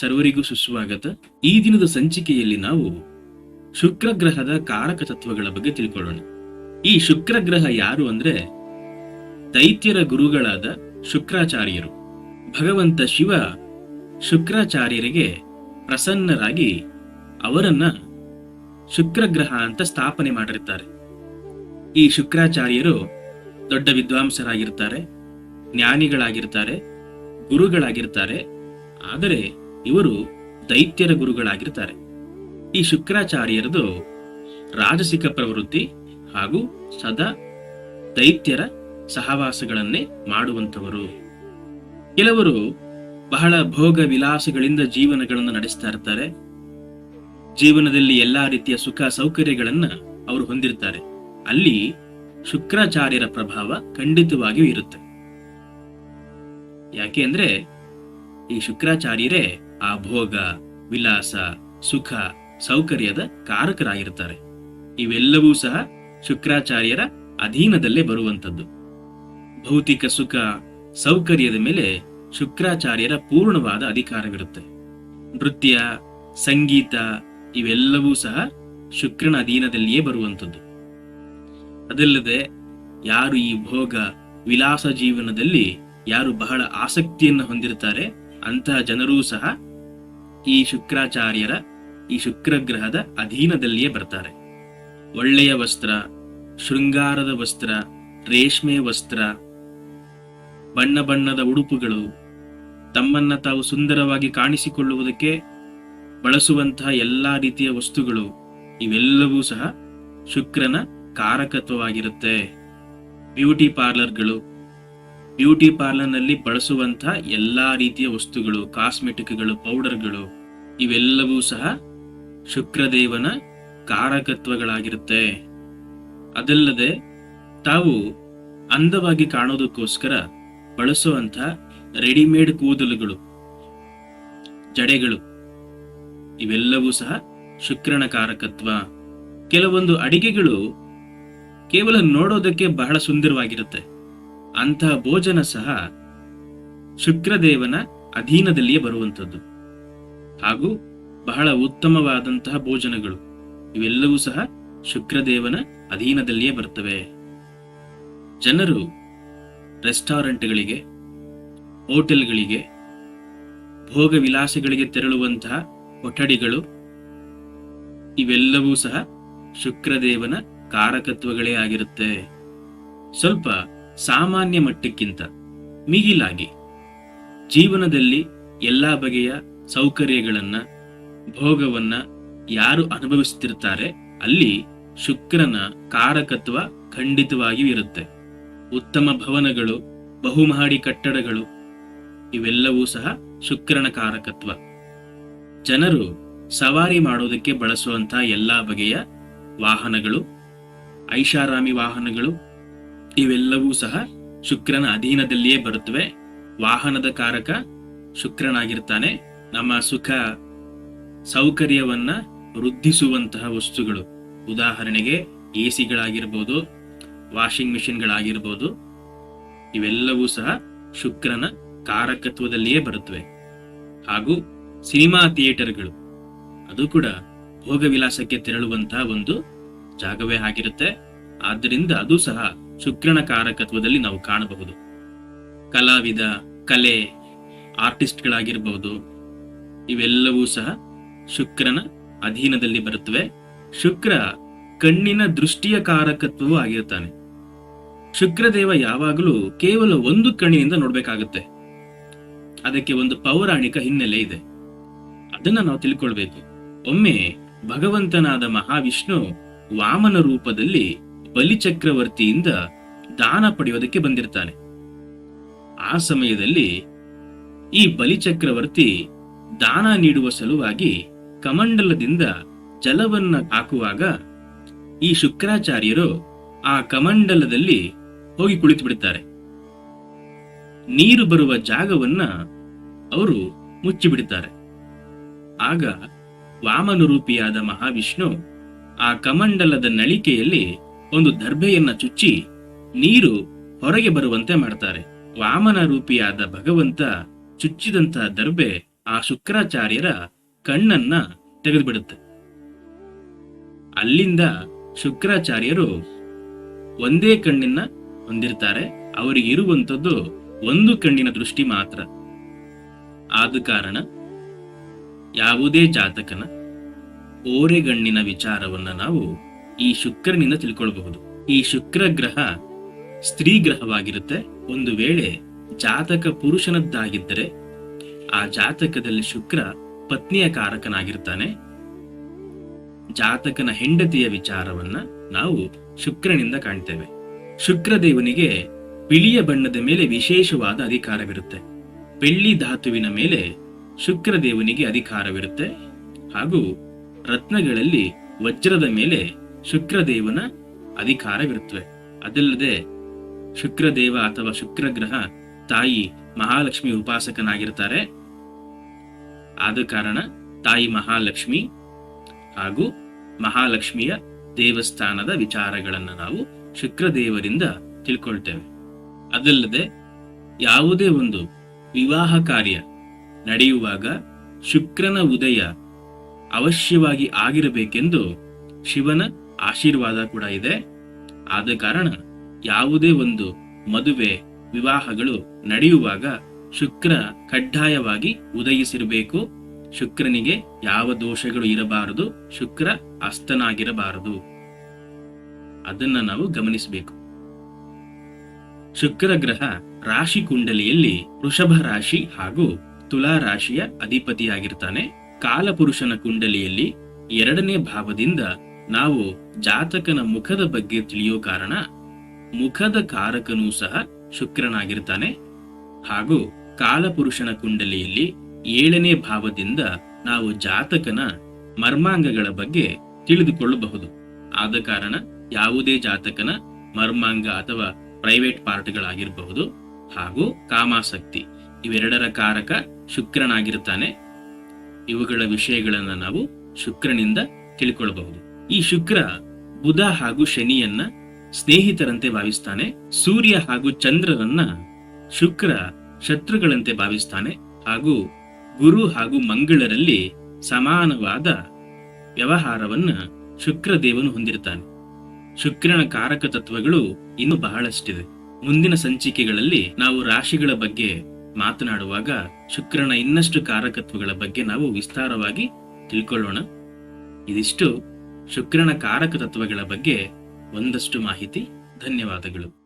ಸರ್ವರಿಗೂ ಸುಸ್ವಾಗತ. ಈ ದಿನದ ಸಂಚಿಕೆಯಲ್ಲಿ ನಾವು ಶುಕ್ರ ಗ್ರಹದ ಕಾರಕ ತತ್ವಗಳ ಬಗ್ಗೆ ತಿಳ್ಕೊಳ್ಳೋಣ. ಈ ಶುಕ್ರ ಗ್ರಹ ಯಾರು ಅಂದ್ರೆ ದೈತ್ಯರ ಗುರುಗಳಾದ ಶುಕ್ರಾಚಾರ್ಯರು. ಭಗವಂತ ಶಿವ ಶುಕ್ರಾಚಾರ್ಯರಿಗೆ ಪ್ರಸನ್ನರಾಗಿ ಅವರನ್ನ ಶುಕ್ರ ಗ್ರಹ ಅಂತ ಸ್ಥಾಪನೆ ಮಾಡಿರ್ತಾರೆ. ಈ ಶುಕ್ರಾಚಾರ್ಯರು ದೊಡ್ಡ ವಿದ್ವಾಂಸರಾಗಿರ್ತಾರೆ, ಜ್ಞಾನಿಗಳಾಗಿರ್ತಾರೆ, ಗುರುಗಳಾಗಿರ್ತಾರೆ. ಆದರೆ ಇವರು ದೈತ್ಯರ ಗುರುಗಳಾಗಿರ್ತಾರೆ. ಈ ಶುಕ್ರಾಚಾರ್ಯರದು ರಾಜಸಿಕ ಪ್ರವೃತ್ತಿ ಹಾಗೂ ಸದಾ ದೈತ್ಯರ ಸಹವಾಸಗಳನ್ನೇ ಮಾಡುವಂಥವರು. ಕೆಲವರು ಬಹಳ ಭೋಗ ವಿಲಾಸಗಳಿಂದ ಜೀವನಗಳನ್ನು ನಡೆಸ್ತಾ ಇರ್ತಾರೆ. ಜೀವನದಲ್ಲಿ ಎಲ್ಲಾ ರೀತಿಯ ಸುಖ ಸೌಕರ್ಯಗಳನ್ನ ಅವರು ಹೊಂದಿರ್ತಾರೆ. ಅಲ್ಲಿ ಶುಕ್ರಾಚಾರ್ಯರ ಪ್ರಭಾವ ಖಂಡಿತವಾಗಿಯೂ ಇರುತ್ತೆ. ಯಾಕೆ ಅಂದ್ರೆ ಈ ಶುಕ್ರಾಚಾರ್ಯರೇ ಆ ಭೋಗ, ವಿಲಾಸ, ಸುಖ, ಸೌಕರ್ಯದ ಕಾರಕರಾಗಿರ್ತಾರೆ ಇವೆಲ್ಲವೂ ಸಹ ಶುಕ್ರಾಚಾರ್ಯರ ಅಧೀನದಲ್ಲೇ ಬರುವಂತದ್ದು ಭೌತಿಕ ಸುಖ, ಸೌಕರ್ಯದ ಮೇಲೆ ಶುಕ್ರಾಚಾರ್ಯರ ಪೂರ್ಣವಾದ ಅಧಿಕಾರವಿರುತ್ತೆ. ನೃತ್ಯ, ಸಂಗೀತ ಇವೆಲ್ಲವೂ ಸಹ ಶುಕ್ರನ ಅಧೀನದಲ್ಲಿಯೇ ಬರುವಂಥದ್ದು. ಅದಲ್ಲದೆ ಯಾರು ಈ ಭೋಗ, ವಿಲಾಸ ಜೀವನದಲ್ಲಿ ಯಾರು ಬಹಳ ಆಸಕ್ತಿಯನ್ನು ಹೊಂದಿರ್ತಾರೆ ಅಂತಹ ಜನರೂ ಸಹ ಈ ಶುಕ್ರಾಚಾರ್ಯರ, ಈ ಶುಕ್ರಗ್ರಹದ ಅಧೀನದಲ್ಲಿಯೇ ಬರ್ತಾರೆ. ಒಳ್ಳೆಯ ವಸ್ತ್ರ, ಶೃಂಗಾರದ ವಸ್ತ್ರ, ರೇಷ್ಮೆ ವಸ್ತ್ರ, ಬಣ್ಣ ಬಣ್ಣದ ಉಡುಪುಗಳು, ತಮ್ಮನ್ನ ತಾವು ಸುಂದರವಾಗಿ ಕಾಣಿಸಿಕೊಳ್ಳುವುದಕ್ಕೆ ಬಳಸುವಂತಹ ಎಲ್ಲಾ ರೀತಿಯ ವಸ್ತುಗಳು, ಇವೆಲ್ಲವೂ ಸಹ ಶುಕ್ರನ ಕಾರಕತ್ವವಾಗಿರುತ್ತೆ. ಬ್ಯೂಟಿ ಪಾರ್ಲರ್ಗಳು ಬ್ಯೂಟಿ ಪಾರ್ಲರ್ನಲ್ಲಿ ಬಳಸುವಂತಹ ಎಲ್ಲಾ ರೀತಿಯ ವಸ್ತುಗಳು, ಕಾಸ್ಮೆಟಿಕ್ಗಳು, ಪೌಡರ್ಗಳು, ಇವೆಲ್ಲವೂ ಸಹ ಶುಕ್ರದೇವನ ಕಾರಕತ್ವಗಳಾಗಿರುತ್ತೆ. ಅದಲ್ಲದೆ ತಾವು ಅಂದವಾಗಿ ಕಾಣೋದಕ್ಕೋಸ್ಕರ ಬಳಸುವಂತ ರೆಡಿಮೇಡ್ ಕೂದಲುಗಳು, ಜಡೆಗಳು, ಇವೆಲ್ಲವೂ ಸಹ ಶುಕ್ರನ ಕಾರಕತ್ವ. ಕೆಲವೊಂದು ಅಡಿಗೆಗಳು ಕೇವಲ ನೋಡೋದಕ್ಕೆ ಬಹಳ ಸುಂದರವಾಗಿರುತ್ತೆ. ಅಂತಹ ಭೋಜನ ಸಹ ಶುಕ್ರದೇವನ ಅಧೀನದಲ್ಲಿಯೇ ಬರುವಂಥದ್ದು. ಹಾಗೂ ಬಹಳ ಉತ್ತಮವಾದಂತಹ ಭೋಜನಗಳು. ಇವೆಲ್ಲವೂ ಸಹ ಶುಕ್ರದೇವನ ಅಧೀನದಲ್ಲಿಯೇ ಬರ್ತವೆ. ಜನರು ರೆಸ್ಟಾರೆಂಟ್ಗಳಿಗೆ, ಹೋಟೆಲ್ಗಳಿಗೆ ಭೋಗ ವಿಲಾಸಗಳಿಗೆ ತೆರಳುವಂತಹ ಕೊಠಡಿಗಳು ಇವೆಲ್ಲವೂ ಸಹ ಶುಕ್ರದೇವನ ಕಾರಕತ್ವಗಳೇ ಆಗಿರುತ್ತೆ. ಸ್ವಲ್ಪ ಸಾಮಾನ್ಯ ಮಟ್ಟಕ್ಕಿಂತ ಮಿಗಿಲಾಗಿ ಜೀವನದಲ್ಲಿ ಎಲ್ಲ ಬಗೆಯ ಸೌಕರ್ಯಗಳನ್ನ, ಭೋಗವನ್ನ ಯಾರು ಅನುಭವಿಸುತ್ತಿರ್ತಾರೆ ಅಲ್ಲಿ ಶುಕ್ರನ ಕಾರಕತ್ವ ಖಂಡಿತವಾಗಿಯೂ ಇರುತ್ತೆ. ಉತ್ತಮ ಭವನಗಳು, ಬಹುಮಹಡಿ ಕಟ್ಟಡಗಳು, ಇವೆಲ್ಲವೂ ಸಹ ಶುಕ್ರನ ಕಾರಕತ್ವ. ಜನರು ಸವಾರಿ ಮಾಡೋದಕ್ಕೆ ಬಳಸುವಂತಹ ಎಲ್ಲಾ ಬಗೆಯ ವಾಹನಗಳು, ಐಷಾರಾಮಿ ವಾಹನಗಳು ಇವೆಲ್ಲವೂ ಸಹ ಶುಕ್ರನ ಅಧೀನದಲ್ಲಿಯೇ ಬರುತ್ತವೆ. ವಾಹನದ ಕಾರಕ ಶುಕ್ರನಾಗಿರ್ತಾನೆ. ನಮ್ಮ ಸುಖ ಸೌಕರ್ಯವನ್ನ ವೃದ್ಧಿಸುವಂತಹ ವಸ್ತುಗಳು. ಉದಾಹರಣೆಗೆ ಎ ಸಿಗಳಾಗಿರ್ಬೋದು ವಾಷಿಂಗ್ ಮಿಷಿನ್ಗಳಾಗಿರ್ಬೋದು, ಇವೆಲ್ಲವೂ ಸಹ ಶುಕ್ರನ ಕಾರಕತ್ವದಲ್ಲಿಯೇ ಬರುತ್ತವೆ. ಹಾಗೂ ಸಿನಿಮಾ ಥಿಯೇಟರ್ಗಳು. ಅದು ಕೂಡ ಭೋಗವಿಲಾಸಕ್ಕೆ ತೆರಳುವಂತಹ ಒಂದು ಜಾಗವೇ ಆಗಿರುತ್ತೆ. ಆದ್ದರಿಂದ ಅದು ಸಹ ಶುಕ್ರನ ಕಾರಕತ್ವದಲ್ಲಿ ನಾವು ಕಾಣಬಹುದು. ಕಲಾವಿದ, ಕಲೆ ಆರ್ಟಿಸ್ಟ್ಗಳಾಗಿರಬಹುದು ಇವೆಲ್ಲವೂ ಸಹ ಶುಕ್ರನ ಅಧೀನದಲ್ಲಿ ಬರುತ್ತವೆ. ಶುಕ್ರ ಕಣ್ಣಿನ ದೃಷ್ಟಿಯ ಕಾರಕತ್ವವೂ ಆಗಿರುತ್ತಾನೆ ಶುಕ್ರದೇವ ಯಾವಾಗಲೂ ಕೇವಲ ಒಂದು ಕಣ್ಣಿನಿಂದ ನೋಡ್ಬೇಕಾಗುತ್ತೆ. ಅದಕ್ಕೆ ಒಂದು ಪೌರಾಣಿಕ ಹಿನ್ನೆಲೆ ಇದೆ. ಅದನ್ನ ನಾವು ತಿಳ್ಕೊಳ್ಬೇಕು. ಒಮ್ಮೆ ಭಗವಂತನಾದ ಮಹಾವಿಷ್ಣು ವಾಮನ ರೂಪದಲ್ಲಿ ಬಲಿಚಕ್ರವರ್ತಿಯಿಂದ ದಾನ ಪಡೆಯೋದಕ್ಕೆ ಬಂದಿರ್ತಾನೆ. ಆ ಸಮಯದಲ್ಲಿ ಈ ಬಲಿಚಕ್ರವರ್ತಿ ದಾನ ನೀಡುವ ಸಲುವಾಗಿ ಕಮಂಡಲದಿಂದ ಜಲವನ್ನ ಹಾಕುವಾಗ ಈ ಶುಕ್ರಾಚಾರ್ಯರು ಆ ಕಮಂಡಲದಲ್ಲಿ ಹೋಗಿ ಕುಳಿತು ಬಿಡುತ್ತಾರೆ ನೀರು ಬರುವ ಜಾಗವನ್ನ ಅವರು ಮುಚ್ಚಿಬಿಡುತ್ತಾರೆ ಆಗ ವಾಮನರೂಪಿಯಾದ ಮಹಾವಿಷ್ಣು ಆ ಕಮಂಡಲದ ನಳಿಕೆಯಲ್ಲಿ ಒಂದು ದರ್ಬೆಯನ್ನ ಚುಚ್ಚಿ ನೀರು ಹೊರಗೆ ಬರುವಂತೆ ಮಾಡ್ತಾರೆ. ವಾಮನ ರೂಪಿಯಾದ ಭಗವಂತ ಚುಚ್ಚಿದಂತಹ ದರ್ಬೆ ಆ ಶುಕ್ರಾಚಾರ್ಯರ ಕಣ್ಣನ್ನ ತೆಗೆದುಬಿಡುತ್ತೆ. ಅಲ್ಲಿಂದ ಶುಕ್ರಾಚಾರ್ಯರು ಒಂದೇ ಕಣ್ಣಿನ ಹೊಂದಿರ್ತಾರೆ. ಅವರಿಗೆ ಇರುವಂತದ್ದು ಒಂದು ಕಣ್ಣಿನ ದೃಷ್ಟಿ ಮಾತ್ರ. ಆದ ಕಾರಣ ಯಾವುದೇ ಜಾತಕನ ಓರೆಗಣ್ಣಿನ ವಿಚಾರವನ್ನ ನಾವು ಈ ಶುಕ್ರನಿಂದ ತಿಳ್ಕೊಳ್ಬಹುದು. ಈ ಶುಕ್ರ ಗ್ರಹ ಸ್ತ್ರೀ ಗ್ರಹವಾಗಿರುತ್ತೆ. ಒಂದು ವೇಳೆ ಜಾತಕ ಪುರುಷನದ್ದಾಗಿದ್ದರೆ ಆ ಜಾತಕದಲ್ಲಿ ಶುಕ್ರ ಪತ್ನಿಯ ಕಾರಕನಾಗಿರ್ತಾನೆ. ಜಾತಕನ ಹೆಂಡತಿಯ ವಿಚಾರವನ್ನ ನಾವು ಶುಕ್ರನಿಂದ ಕಾಣ್ತೇವೆ. ಶುಕ್ರದೇವನಿಗೆ ಬಿಳಿಯ ಬಣ್ಣದ ಮೇಲೆ ವಿಶೇಷವಾದ ಅಧಿಕಾರವಿರುತ್ತೆ. ಬೆಳ್ಳಿ ಧಾತುವಿನ ಮೇಲೆ ಶುಕ್ರದೇವನಿಗೆ ಅಧಿಕಾರವಿರುತ್ತೆ. ಹಾಗೂ ರತ್ನಗಳಲ್ಲಿ ವಜ್ರದ ಮೇಲೆ ಶುಕ್ರದೇವನ ಅಧಿಕಾರವಿರುತ್ತವೆ. ಅದಲ್ಲದೆ ಶುಕ್ರದೇವ ಅಥವಾ ಶುಕ್ರಗ್ರಹ ತಾಯಿ ಮಹಾಲಕ್ಷ್ಮಿ ಉಪಾಸಕನಾಗಿರ್ತಾರೆ ಆದ ಕಾರಣ ತಾಯಿ ಮಹಾಲಕ್ಷ್ಮಿ ಹಾಗೂ ಮಹಾಲಕ್ಷ್ಮಿಯ ದೇವಸ್ಥಾನದ ವಿಚಾರಗಳನ್ನು ನಾವು ಶುಕ್ರದೇವರಿಂದ ತಿಳ್ಕೊಳ್ತೇವೆ. ಅದಲ್ಲದೆ ಯಾವುದೇ ಒಂದು ವಿವಾಹ ಕಾರ್ಯ ನಡೆಯುವಾಗ ಶುಕ್ರನ ಉದಯ ಅವಶ್ಯವಾಗಿ ಆಗಿರಬೇಕೆಂದು ಶಿವನ ಆಶೀರ್ವಾದ ಕೂಡ ಇದೆ. ಆದ ಕಾರಣ ಯಾವುದೇ ಒಂದು ಮದುವೆ ವಿವಾಹಗಳು ನಡೆಯುವಾಗ ಶುಕ್ರ ಕಡ್ಡಾಯವಾಗಿ ಉದಯಿಸಿರಬೇಕು. ಶುಕ್ರನಿಗೆ ಯಾವ ದೋಷಗಳು ಇರಬಾರದು, ಶುಕ್ರ ಅಸ್ತನಾಗಿರಬಾರದು. ಅದನ್ನ ನಾವು ಗಮನಿಸಬೇಕು. ಶುಕ್ರ ಗ್ರಹ ರಾಶಿ ಕುಂಡಲಿಯಲ್ಲಿ ವೃಷಭ ರಾಶಿ ಹಾಗೂ ತುಲಾ ರಾಶಿಯ ಅಧಿಪತಿಯಾಗಿರ್ತಾನೆ. ಕಾಲಪುರುಷನ ಕುಂಡಲಿಯಲ್ಲಿ ಎರಡನೇ ಭಾವದಿಂದ ನಾವು ಜಾತಕನ ಮುಖದ ಬಗ್ಗೆ ತಿಳಿಯೋ ಕಾರಣ ಮುಖದ ಕಾರಕನೂ ಸಹ ಶುಕ್ರನಾಗಿರ್ತಾನೆ. ಹಾಗೂ ಕಾಲಪುರುಷನ ಕುಂಡಲಿಯಲ್ಲಿ ಏಳನೇ ಭಾವದಿಂದ ನಾವು ಜಾತಕನ ಮರ್ಮಾಂಗಗಳ ಬಗ್ಗೆ ತಿಳಿದುಕೊಳ್ಳಬಹುದು. ಆದ ಕಾರಣ ಯಾವುದೇ ಜಾತಕನ ಮರ್ಮಾಂಗ ಅಥವಾ ಪ್ರೈವೇಟ್ ಪಾರ್ಟ್ಗಳಾಗಿರಬಹುದು ಹಾಗೂ ಕಾಮಾಸಕ್ತಿ ಇವೆರಡರ ಕಾರಕ ಶುಕ್ರನಾಗಿರ್ತಾನೆ. ಇವುಗಳ ವಿಷಯಗಳನ್ನು ನಾವು ಶುಕ್ರನಿಂದ ತಿಳ್ಕೊಳ್ಬಹುದು. ಈ ಶುಕ್ರ ಬುಧ ಹಾಗೂ ಶನಿಯನ್ನ ಸ್ನೇಹಿತರಂತೆ ಭಾವಿಸ್ತಾನೆ. ಸೂರ್ಯ ಹಾಗೂ ಚಂದ್ರರನ್ನ ಶುಕ್ರ ಶತ್ರುಗಳಂತೆ ಭಾವಿಸ್ತಾನೆ. ಹಾಗೂ ಗುರು ಹಾಗೂ ಮಂಗಳರಲ್ಲಿ ಸಮಾನವಾದ ವ್ಯವಹಾರವನ್ನ ಶುಕ್ರ ದೇವನು ಹೊಂದಿರ್ತಾನೆ. ಶುಕ್ರನ ಕಾರಕ ತತ್ವಗಳು ಇನ್ನು ಬಹಳಷ್ಟಿದೆ ಮುಂದಿನ ಸಂಚಿಕೆಗಳಲ್ಲಿ ನಾವು ರಾಶಿಗಳ ಬಗ್ಗೆ ಮಾತನಾಡುವಾಗ ಶುಕ್ರನ ಇನ್ನಷ್ಟು ಕಾರಕತ್ವಗಳ ಬಗ್ಗೆ ನಾವು ವಿಸ್ತಾರವಾಗಿ ತಿಳ್ಕೊಳ್ಳೋಣ. ಇದಿಷ್ಟು. ಶುಕ್ರನ ಕಾರಕ ತತ್ವಗಳ ಬಗ್ಗೆ ಒಂದಷ್ಟು ಮಾಹಿತಿ. ಧನ್ಯವಾದಗಳು.